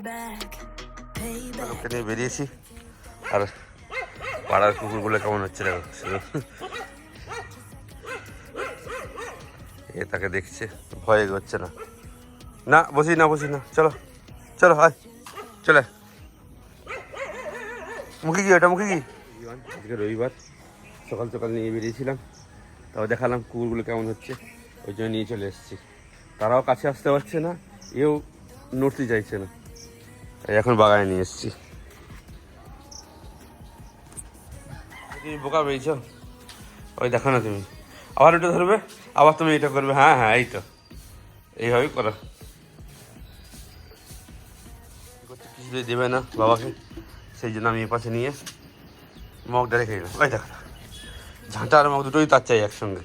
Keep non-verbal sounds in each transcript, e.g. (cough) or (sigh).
Payback. নিয়ে বেরিয়েছি। আর পাড়ার কুকুরগুলো কেমন হচ্ছে দেখো এ তাকে দেখছে ভয় হচ্ছে না। না বসি না বসি না চলো চলো আয় চলে। মুখে কি ওটা মুখে কি? আজকে রবিবার সকাল সকাল নিয়ে বেরিয়েছিলাম তাও দেখালাম কুকুরগুলো কেমন হচ্ছে ওই জন্য নিয়ে চলে এসেছি। তারাও কাছে আসতে পারছে না এও নড়তে চাইছে না। এখন বাগানে নিয়ে এসেছি। তুমি বোকা পেয়েছ ওই দেখো না তুমি। আবার ওটা ধরবে? আবার তুমি এটা করবে? হ্যাঁ হ্যাঁ এই তো। এইভাবেই করো। কিছুতেই দেবে না বাবাকে। সেই জন্য আমি এ পাশে নিয়ে মগটা রেখে দিলাম। ওই দেখো। ঝাঁটা আর মগ দুটোই তার চাই একসঙ্গে।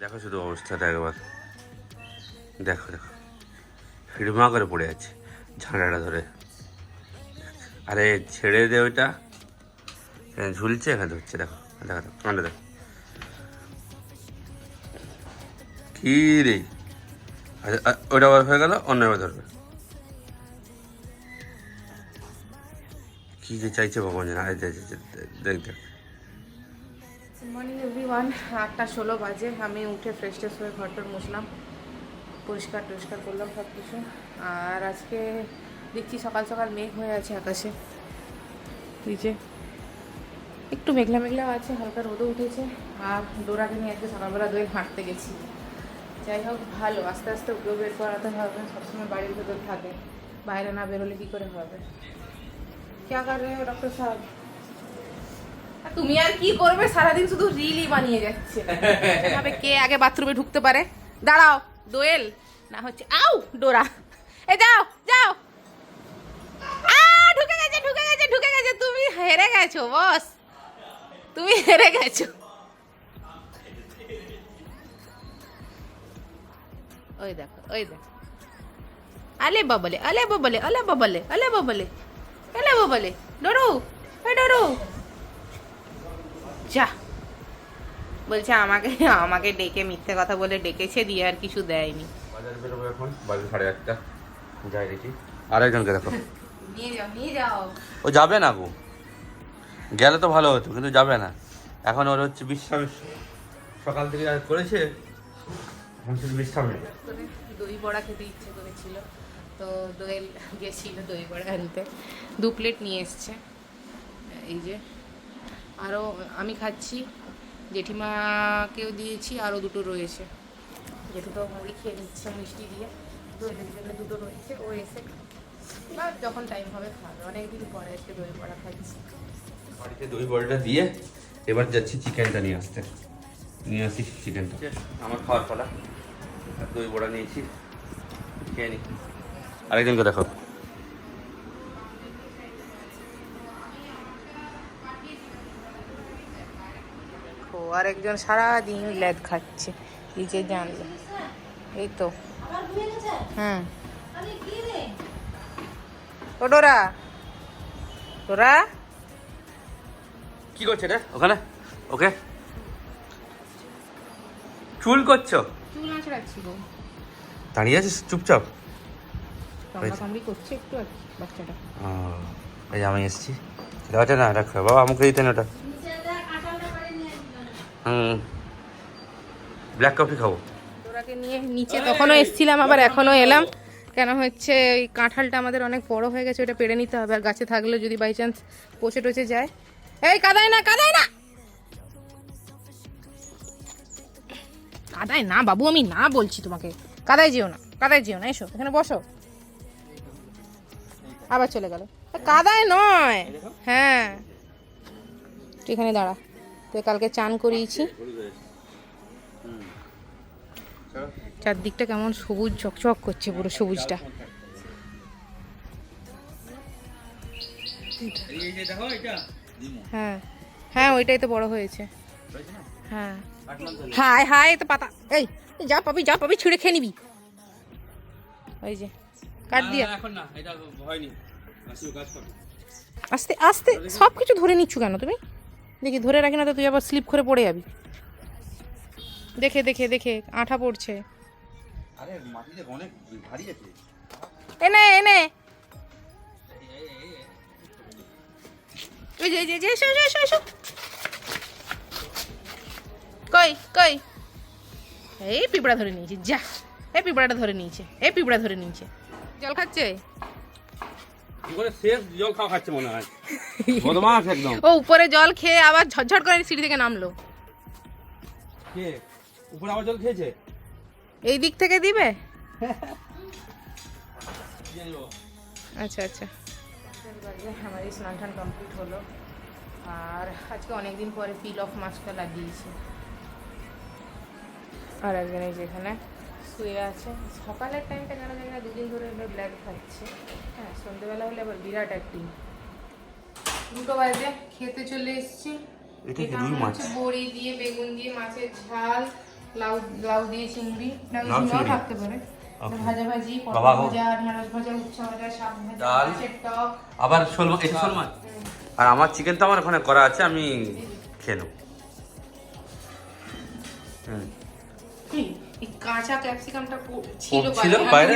দেখো শুধু অবস্থাটা একবার। দেখো দেখো। হিড়মা করে পড়ে আছে। ঝাঁটাটা ধরে। আরে ছেড়ে দে ওইটা। ঝুলছে, এখানে ধরছে, দেখো দেখো কান্ডা দেখো। কি রে? আচ্ছা ওটা হয়ে গেল, অন্য এবার ধরবে। কি যে চাইছে ভগবান জানা দেখ দেখ। মর্নিং এভরিওয়ান আটটা ষোলো বাজে, আমি উঠে ফ্রেশ ট্রেশ হয়ে ঘরটর মুছলাম। পরিষ্কার টরিষ্কার করলাম সব কিছু। আর আজকে দেখছি সকাল সকাল মেঘ হয়ে আছে আকাশে। এই যে একটু মেঘলা মেঘলাও আছে হালকা রোদও উঠেছে। আর ডোরাকে নিয়ে আজকে সকালবেলা দোয়ে হাঁটতে গেছি। যাই হোক ভালো। আস্তে আস্তে ওকেও বের করাতে হবে। সবসময় বাড়ির ভেতর থাকে। বাইরে না বেরোলে কী করে হবে? ক্যা কার ডক্টর সাহেব? তুমি আর কি করবে? সারাদিন শুধু রিলই বানিয়ে যাচ্ছে। (laughs) কে আগে বাথরুমে ঢুকতে পারে? দাঁড়াও। দোয়েল, না হচ্ছে, আউ, ডোরা। এ, যাও যাও। আ, ঢুকে গেছে ঢুকে গেছে ঢুকে গেছে। তুমি হেরে গেছো, বস। তুমি হেরে গেছো। ওই দেখো ওই দেখো। আলে বাবলে আলে বাবলে আলে বাবলে আলে বাবলে আলে বাবলে। ডরু, এ, ডরু। যা। বলছে আমাকে আমাকে ডেকে মিথ্যে কথা বলে ডেকেছে দিয়ে আর কিছু দেয়নি। বাজারে বেরোবো এখন বাজে সাড়ে আটটা। যাই দেখি। আরেকজনকে দেখো। নিয়ে যাও নিয়ে যাও। ও যাবে না গো। গেলে তো ভালো হতো কিন্তু যাবে না। এখন ওর হচ্ছে বিশ্রামের সময়। সকাল থেকে করেছে এখন শুধু বিশ্রাম। নেই দই বড়া খেতে ইচ্ছে করেছিল। তো দোয়েল গেছিল দই বড়া আনতে। দু প্লেট নিয়ে এসছে। এই যে আরও আমি খাচ্ছি। জেঠিমাকেও দিয়েছি আরও দুটো রয়েছে। জেঠু তো মুড়ি খেয়ে নিচ্ছে মিষ্টি দিয়ে। জন্য দুটো রয়েছে ও এসে বা যখন টাইম হবে খাবে। অনেকদিন পরে আজকে দই বড়া খাচ্ছি। বাড়িতে দই বড়াটা দিয়ে এবার যাচ্ছি চিকেনটা নিয়ে আসতে। নিয়ে আসি চিকেনটা। আমার খাওয়ার পালা। আর দই বড়া নিয়েছি খেয়ে নি। আরেকজনকে দেখো আর একজন সারাদিন ল্যাদ খাচ্ছে। যে জানলো। এই তো। হুম। ও ডোরা। ডোরা। কি করছে রে? ওখানে? ওকে। চুল করছ? চুল আঁচড়াচ্ছি গো। দাঁড়িয়ে আছিস? চুপচাপ। কামড়ি করছে একটু আর বাচ্চাটা। এই আমি এসেছি। এটা না রাখো বাবা আমাকে দিতেন ওটা। ব্ল্যাক কফি খাব। ডোরাকে নিয়ে নিচে তখনও এসছিলাম, আবার এখনও এলাম। কেন হচ্ছে ওই কাঁঠালটা আমাদের অনেক বড় হয়ে গেছে, ওটা পেড়ে নিতে হবে। আর গাছে থাকলে যদি বাই চান্স পচে টচে যায়। এই কাদায় না কাদায় না! কাদায় না, বাবু, আমি না বলছি তোমাকে। কাদায় যেও না, কাদায় যেও না, এসো, এখানে বসো। আবার চলে গেল। কাদায় নয়। হ্যাঁ। এখানে দাঁড়া। তুই কালকে চান করিয়েছি। চারদিকটা কেমন সবুজ, চকচক করছে পুরো সবুজটা। হ্যাঁ হ্যাঁ ওইটাই তো বড় হয়েছে। হ্যাঁ। হাই হাই তো পাতা। এই, যা পাবি যা পাবি, ছিঁড়ে খেয়ে নিবি। ওই যে, কাট দিয়া। এখন না এটা কাজ করো আস্তে আস্তে সব কিছু ধরে নিচ্ছ কেন তুমি? দেখি ধরে রাখি না তো তুই আবার স্লিপ করে পড়ে যাবি। দেখে দেখে দেখে আঠা পড়ছে। আরে মাটিতে অনেক ভারী আছে। এনে এনে যে যে এসো শো শো কই কই? এই পিঁপড়া ধরে নিয়েছে যা। এই পিঁপড়াটা ধরে নিয়েছে এই পিঁপড়া ধরে নিয়েছে। জল খাচ্ছে? শেষ জল খাওয়া খাচ্ছে মনে হয়। (laughs) বদমাস একদম। ও উপরে জল খেয়ে আবার ঝটঝট করে সিঁড়ি থেকে নামলো। কে? উপরে আবার জল খেয়েছে? এই দিক থেকে দিবে। (laughs) আচ্ছা আচ্ছা। আমার এই স্নান টান কমপ্লিট হলো। আর আজকে অনেক দিন পরে পিল অফ মাস্কটা লাগিয়েছি। আর একজন এই যেখানে শুয়ে আছে। সকালের টাইমটা কেন জানি না দুদিন ধরে ব্ল্যাক খাচ্ছে। হ্যাঁ সন্ধ্যেবেলা হলে আবার বিরাট অ্যাক্টিভ দুটো বাজে খেতে চলে এসেছি। এটা? হচ্ছে বড়ি দিয়ে বেগুন দিয়ে মাছের ঝাল লাউ লাউ দিয়ে চিংড়ি। লাউ চিংড়ি? থাকতে পারে। ভাজা ভাজি পটল ভাজা ঢেঁড়স ভাজা উচ্ছা ভাজা শাক ভাজা টক। আবার শোল মাছ শোল মাছ? আর আমার চিকেন তো আমার ওখানে করা আছে আমি খেয়ে নেব। হুম। কাঁচা ক্যাপসিকামটা ছিল বাইরে।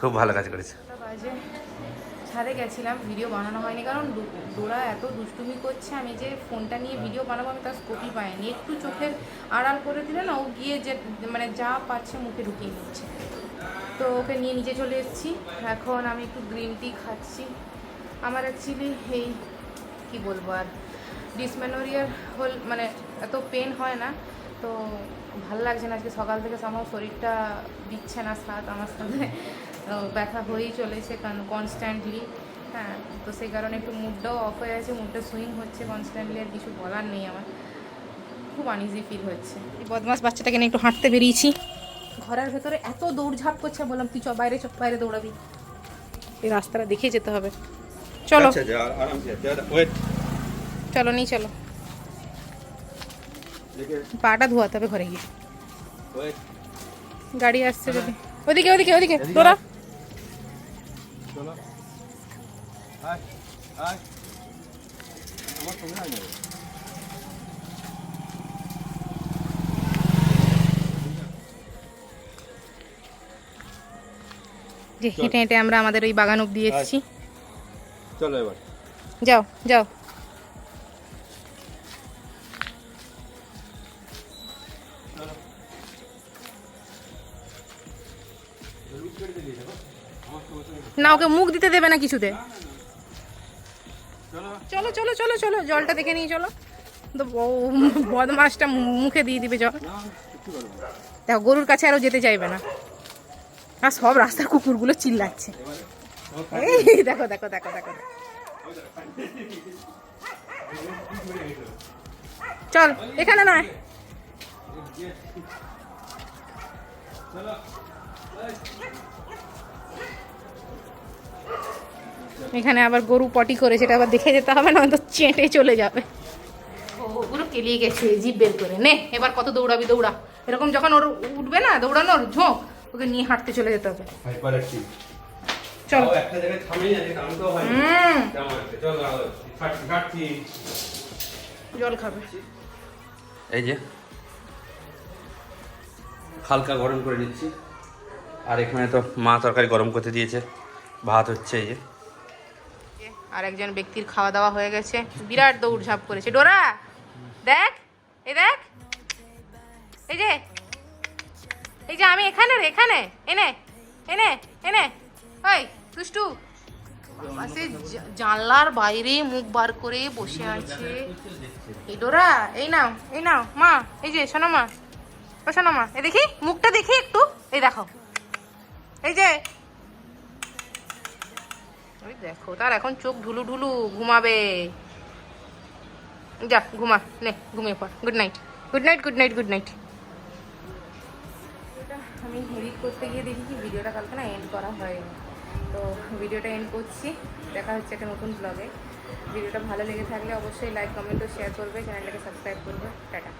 খুব ভালো কাজ করেছে। ছাদে গেছিলাম ভিডিও বানানো হয়নি কারণ ডোরা এত দুষ্টুমি করছে আমি যে ফোনটা নিয়ে ভিডিও বানাবো আমি তার স্কোপই পাইনি। একটু চোখের আড়াল করে দিলে না ও গিয়ে যে মানে যা পাচ্ছে মুখে ঢুকিয়ে নিচ্ছে। তো ওকে নিয়ে নিচে চলে এসেছি। এখন আমি একটু গ্রিন টি খাচ্ছি। আমার অ্যাকচুয়ালি এই কি বলব আর ডিসমেনোরিয়ার হল মানে এত পেন হয় না তো ভালো লাগছে না। আজকে সকাল থেকে আমার শরীরটা দিচ্ছে না সাথ আমার সাথে ব্যথা হয়েই চলেছে কারণ কনস্ট্যান্টলি হ্যাঁ তো সেই কারণে একটু মুডটাও অফ হয়ে আছে মুডটা সুইং হচ্ছে কনস্ট্যান্টলি আর কিছু বলার নেই আমার। খুব আনইজি ফিল হচ্ছে। এই বদমাস বাচ্চাটাকে নিয়ে একটু হাঁটতে বেরিয়েছি। ঘরের ভেতরে এত দৌড়ঝাঁপ করছে বললাম তুই চ বাইরে চ বাইরে দৌড়াবি। এই রাস্তাটা দেখে যেতে হবে। চলো। আচ্ছা যা আরাম সে ওয়েট চলো নিয়ে চলো। পাটা ধোয়াতে হবে ঘরে গিয়ে ওয়েট গাড়ি আসছে যদি ওদিকে ওদিকে ওদিকে তোরা চলো আয় আয় আমার সঙ্গে আয় যাবে যে হেঁটে হেঁটে আমরা আমাদের ওই বাগান অব্দি এসেছি। চলো এবার। যাও যাও। না, ওকে মুখ দিতে দেবে না কিছুতে। চলো চলো চলো চলো চলো জলটা দেখে নিয়ে চলো। তো বদমাসটা মুখে দিয়ে দিবে জল। দেখো, গরুর কাছে আরও যেতে চাইবে না। আর সব রাস্তার কুকুরগুলো চিল্লাচ্ছে। এই, দেখো দেখো দেখো দেখো। চল, এখানে নয়। এখানে আবার গরু পটি করে সেটা আবার দেখে যেতে হবে না তো চেটে চলে যাবে। ওগুলো কেলিয়ে গেছে জিভ বের করে। নে এবার কত দৌড়াবি দৌড়া। এরকম যখন ওর উঠবে না দৌড়ানোর ঝোঁক ওকে নিয়ে হাঁটতে চলে যেতে হবে। চল। হয় জল খাবে। এই যে হালকা গরম করে নিচ্ছি। আর এখানে তো মা তরকারি গরম করতে দিয়েছে। ভাত হচ্ছে এই যে। আর একজন ব্যক্তির খাওয়া দাওয়া হয়ে গেছে। বিরাট দৌড়ঝাঁপ করেছে। ডোরা, দেখ, এই দেখ, এই যে এই যে আমি এখানে রে, এখানে, এনে এনে এনে, ওই, দুষ্টু। জানলার বাইরে মুখ বার করে বসে আছে। এই ডোরা, এই নাও এই নাও, মা, এই যে, শোনো মা, ও শোনো মা, এই দেখি, মুখটা দেখি একটু, এই দেখো। এই যে ওই দেখো, তার এখন চোখ ঢুলু ঢুলু ঘুমাবে। যা, ঘুমা, নে, ঘুমিয়ে পড়। Good night good night good night good night আমি এডিট করতে গিয়ে দেখি কি ভিডিওটা কালকে না এন্ড করা হয়নি। তো ভিডিওটা এন্ড করছি। দেখা হচ্ছে একটা নতুন ব্লগে ভিডিওটা ভালো লেগে থাকলে অবশ্যই লাইক কমেন্ট ও শেয়ার করবে চ্যানেলটাকে সাবস্ক্রাইব করবে। টাটা।